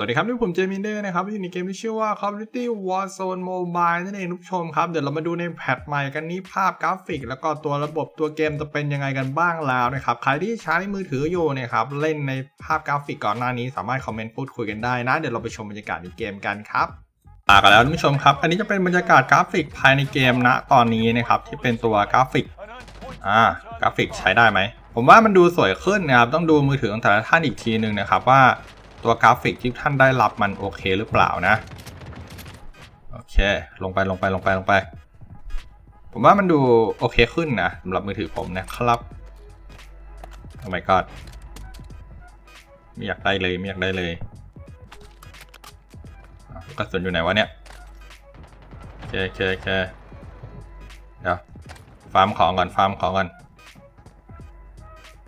สวัสดีครับนี่ผมเจมินเดอร์นะครับอยู่ในเกมที่ชื่อว่า Call of Duty Warzone Mobile นั่นเองทุกชมครับ เดี๋ยวเรามาดูในแพทใหม่กันนี้ภาพกราฟิก แล้วก็ตัวระบบตัวเกมจะเป็นยังไงกันบ้างแล้วนะครับ ใครที่ใช้มือถืออยู่นี่ยครับ เล่นในภาพกราฟิกก่อนหน้านี้ สามารถคอมเมนต์พูดคุยกันได้นะ เดี๋ยวเราไปชมบรรยากาศในเกมกันครับมากันแล้วท่านผู้ชมครับ อันนี้จะเป็นบรรยากาศกราฟิกภายในเกมณตอนนี้นะครับที่เป็นตัวกราฟิกอ่ากราฟิกใช้ได้ไหมผมว่ามันดูสวยขึ้นนะครับต้องดูมือถือของแต่ละท่านอีกทีหนึ่งนะครับว่า ตัวกราฟิกที่ท่านได้รับมันโอเคหรือเปล่านะ โอเค ลงไปลงไปลงไปลงไป ผมว่ามันดูโอเคขึ้นนะสำหรับมือถือผมนะครับโอ้ my god ไม่อยากได้เลยไม่อยากได้เลยกระสุนอยู่ไหนวะเนี่ยโอเคโอเคโอเคเดี๋ยวฟาร์มของก่อนฟาร์มของก่อน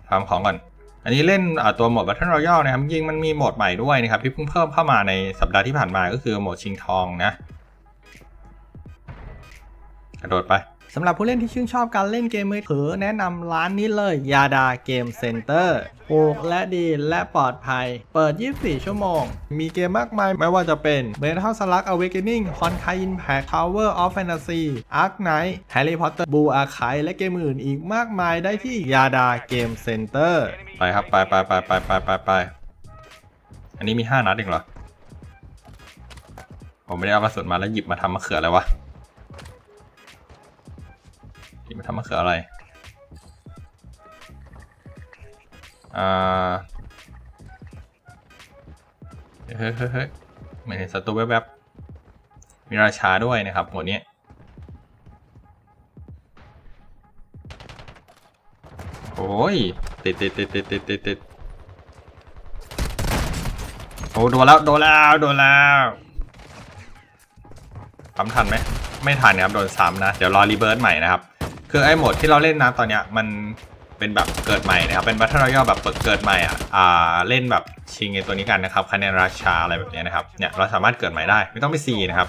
ฟาร์มของก่อน อันนี้เล่นตัวโหมด Battle Royale นะครับจริงมันมีโหมดใหม่ด้วยนะครับที่เพิ่งเพิ่มเข้ามาในสัปดาห์ที่ผ่านมาก็คือโหมดชิงทองนะ กระโดดไป สำหรับผู้เล่นที่ชื่นชอบการเล่นเกมมือถือแนะนำร้านนี้เลยยาดาเกมเซ็นเตอร์ถูกและดีและปลอดภัย เปิด 24 ชั่วโมง มีเกมมากมายไม่ว่าจะเป็น Metal Slug Awakening Honkai Impact Tower of Fantasy Ark Knight Harry Potter Blue Archive และเกมอื่นอีกมากมายได้ที่ยาดาเกมเซ็นเตอร์ไปครับไปไปไปไปไปไปไปอันนี้มี 5 นัดเองเหรอ ผมไม่ได้เอากระสุนมาแล้วหยิบมาทำมะเขืออะไรวะ ทำมะเขืออะไร อ่า เฮ้ยเฮ้ยเฮ้ยไม่เห็นศัตรูแวบๆมีราชาด้วยนะครับหมดนี้โอ้ย ติดติดติดติดติดติดติดโอ้โดนแล้ว โดนแล้ว โดนแล้วปั๊มทันไหม ไม่ทันครับ โดนซ้ำนะ เดี๋ยวรอรีเบิร์ตใหม่นะครับ คือไอ้โหมดที่เราเล่นนะตอนเนี้ยมันเป็นแบบเกิดใหม่นะครับ เป็นบัตเทิลรอยัลแบบเปิดเกิดใหม่อะอ่าเล่นแบบชิงไอ้ตัวนี้กันนะครับคะแนนราชาอะไรแบบเนี้ยนะครับเนี่ยเราสามารถเกิดใหม่ได้ไม่ต้องไปซีนะครับ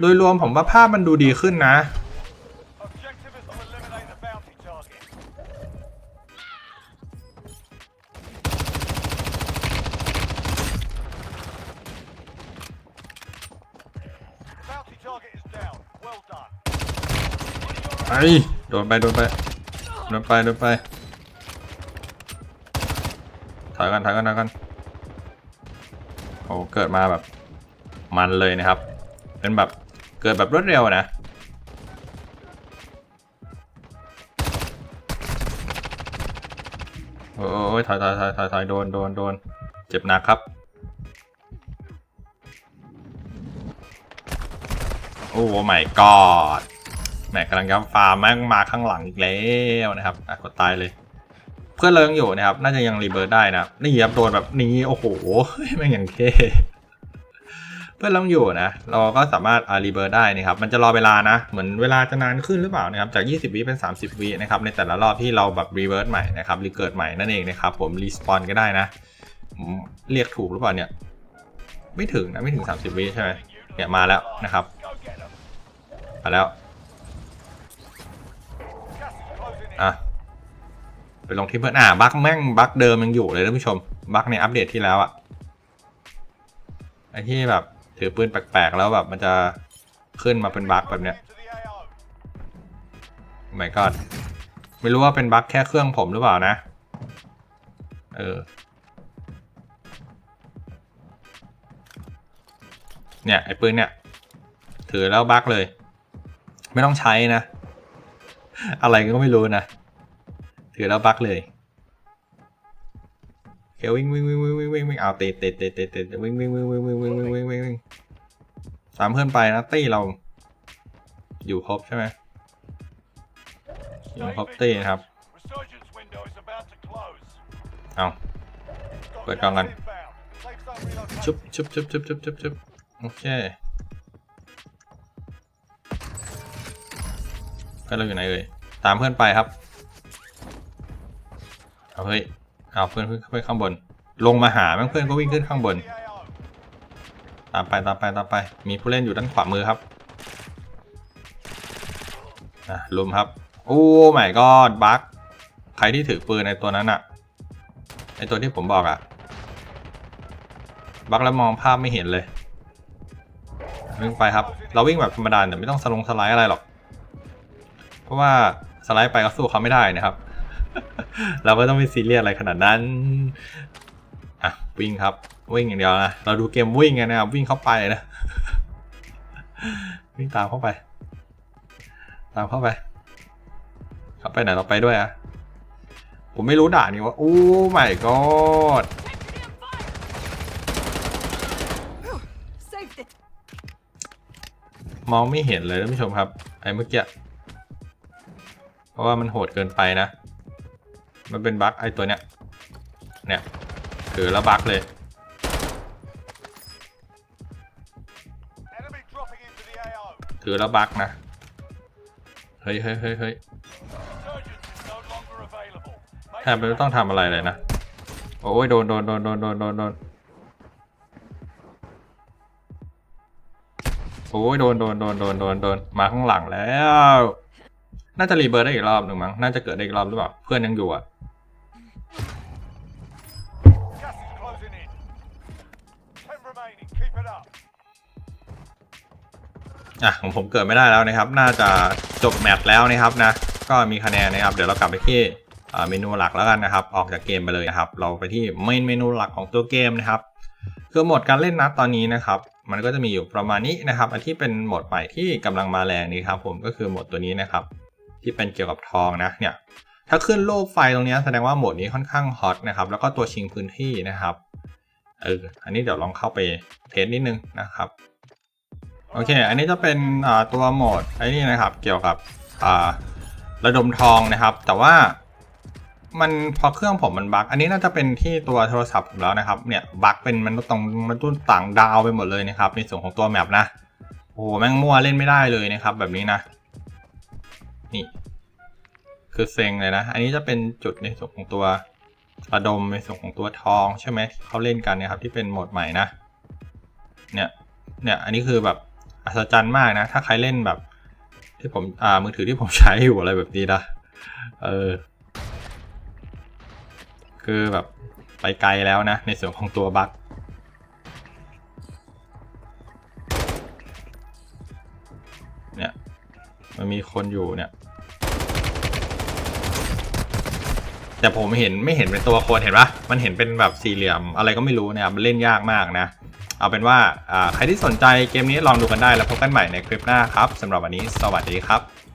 โดยรวมผมว่าภาพมันดูดีขึ้นนะ ไอ้โดนไปโดนไปโดนไปโดนไปถอยกันถอยกันถอยกันโอ้เกิดมาแบบมันเลยนะครับ เป็นแบบเกิดแบบรวดเร็วนะโอ้ยถอยถอยถอยถอยถอยโดนโดนโดนเจ็บหนักครับโอ้ไม่กอด แหมกำลังจะฟาร์มแม่งมาข้างหลังอีกแล้วนะครับอะกดตายเลย เพื่อนเรายังอยู่นะครับ น่าจะยังรีเบิร์ดได้นะนี่ครับโดนแบบนี้โอ้โหแม่งอย่างเท่เพื่อนเรายังอยู่นะเราก็สามารถอารีเบิร์ดได้นะครับ มันจะรอเวลานะ เหมือนเวลาจะนานขึ้นหรือเปล่านะครับจาก 20 วิเป็น 30 วินะครับในแต่ละรอบที่เราแบบรีเบิร์ดใหม่นะครับรีเกิดใหม่นั่นเองนะครับผมรีสปอนก็ได้นะเรียกถูกหรือเปล่าเนี่ย ไม่ถึงนะไม่ถึง 30 วิใช่ไหมเนี่ยมาแล้วนะครับมาแล้ว อะไปลงที่เพื่อนอ่าบั๊กแม่งบั๊กเดิมยังอยู่เลยท่านผู้ชมบั๊กในอัปเดตที่แล้วอะไอที่แบบถือปืนแปลกๆแล้วแบบมันจะขึ้นมาเป็นบั๊กแบบเนี้ยไม่ก็ไม่รู้ว่าเป็นบั๊กแค่เครื่องผมหรือเปล่านะ เออ เนี่ยไอ้ปืนเนี่ย ถือแล้วบั๊กเลย ไม่ต้องใช้นะ อะไรก็ไม่รู้นะ ถือแล้วบักเลยเควิ่งวิ่งวิ่งวิ่งวิ่งวิ่งวิ่งเอาเตะเตะเตะเตะเตะวิ่งวิ่งวิ่งวิ่งวิ่งวิ่งวิ่งวิ่งวิ่งวิ่งตามเพื่อนไปนะตี้เรา อยู่ครบใช่ไหมอยู่ครบตี้นะครับเอา Got Wait, gas come on. inbound. Safe zone relocated. ชุบชุบชุบชุบชุบชุบชุบโอเค เพื่อนเราอยู่ไหนเอ่ยตามเพื่อนไปครับเอาเฮ้ยเอาเพื่อนขึ้นไปข้างบน ลงมาหาแม่งเพื่อนก็วิ่งขึ้นข้างบน ตามไปตามไปตามไป มีผู้เล่นอยู่ด้านขวามือครับอะลุมครับ โอ้ไม่ก็บักใครที่ถือปืนในตัวนั้นอะในตัวที่ผมบอกอะบักแล้วมองภาพไม่เห็นเลยวิ่งไปครับ เราวิ่งแบบธรรมดาแต่ไม่ต้องสลงสไลด์อะไรหรอก เพราะว่าสไลด์ไปก็สู้เขาไม่ได้นะครับ เราก็ต้องไม่ซีเรียสอะไรขนาดนั้นอะวิ่งครับวิ่งอย่างเดียวนะเราดูเกมวิ่งกันนะครับวิ่งเข้าไปนะวิ่งตามเข้าไป ตามเข้าไปเข้าไปไหนเราไปด้วยอะผมไม่รู้ด่านนี้ว่าโอ้ไม่กอดมองไม่เห็นเลยท่านผู้ชมครับ ไอ้เมื่อกี้ ราะว่ามันโหดเกินไปนะ มันเป็นบั๊กไอ้ตัวเนี้ย เนี่ยถือแล้วบั๊กเลย ถือแล้วบั๊กนะ เฮ้ยเฮ้ยเฮ้ยเฮ้ยแทบไม่ต้องทำอะไรเลยนะ โอ้ยโดนโดนโดนโดนโดนโดนโดนโอ้ยโดนโดนโดนโดนโดนโดนมาข้างหลังแล้ว น่าจะรีเบิร์ดได้อีกรอบหนึ่งมั้ง น่าจะเกิดได้อีกรอบหรือเปล่า เพื่อนยังอยู่อะ อะของผมเกิดไม่ได้แล้วนะครับ น่าจะจบแมตช์แล้วนะครับนะ ก็มีคะแนนนะครับ เดี๋ยวเรากลับไปที่เมนูหลักแล้วกันนะครับ ออกจากเกมไปเลยนะครับ เราไปที่เมนเมนูหลักของตัวเกมนะครับ คือโหมดการเล่นนะตอนนี้นะครับ มันก็จะมีอยู่ประมาณนี้นะครับ อันที่เป็นโหมดใหม่ที่กำลังมาแรงนี้ครับผม ก็คือโหมดตัวนี้นะครับ ที่เป็นเกี่ยวกับทองนะเนี่ยถ้าขึ้นรูปไฟตรงนี้แสดงว่าโหมดนี้ค่อนข้างฮอตนะครับแล้วก็ตัวชิงพื้นที่นะครับเอออันนี้เดี๋ยวลองเข้าไปเทสนิดนึงนะครับโอเค อันนี้จะเป็นตัวโหมดไอ้นี่นะครับเกี่ยวกับระดมทองนะครับ แต่ว่ามันพอเครื่องผมมันบั๊กอันนี้น่าจะเป็นที่ตัวโทรศัพท์ผมแล้วนะครับเนี่ยบั๊กเป็นมันตรงมันตุ้นต่างดาวไปหมดเลยนะครับในส่วนของตัวแมปนะโอ้โหแม่งมั่วเล่นไม่ได้เลยนะครับ แบบนี้นะ นี่ คือเซ็งเลยนะ อันนี้จะเป็นจุดในส่วนของตัวระดมในส่วนของตัวทองใช่ไหมที่เขาเล่นกันนะครับ ที่เป็นโหมดใหม่นะ เนี่ยเนี่ยอันนี้คือแบบอัศจรรย์มากนะ ถ้าใครเล่นแบบ ที่ผมอ่ามือถือที่ผมใช้อยู่อะไรแบบนี้นะเออคือแบบไปไกลแล้วนะ ในส่วนของตัวบั๊ก มันมีคนอยู่เนี่ย แต่ผมเห็นไม่เห็นเป็นตัวคนเห็นปะมันเห็นเป็นแบบสี่เหลี่ยมอะไรก็ไม่รู้นะครับมันเล่นยากมากนะ เอาเป็นว่าใครที่สนใจเกมนี้ลองดูกันได้แล้วพบกันใหม่ในคลิปหน้าครับสำหรับวันนี้สวัสดีครับ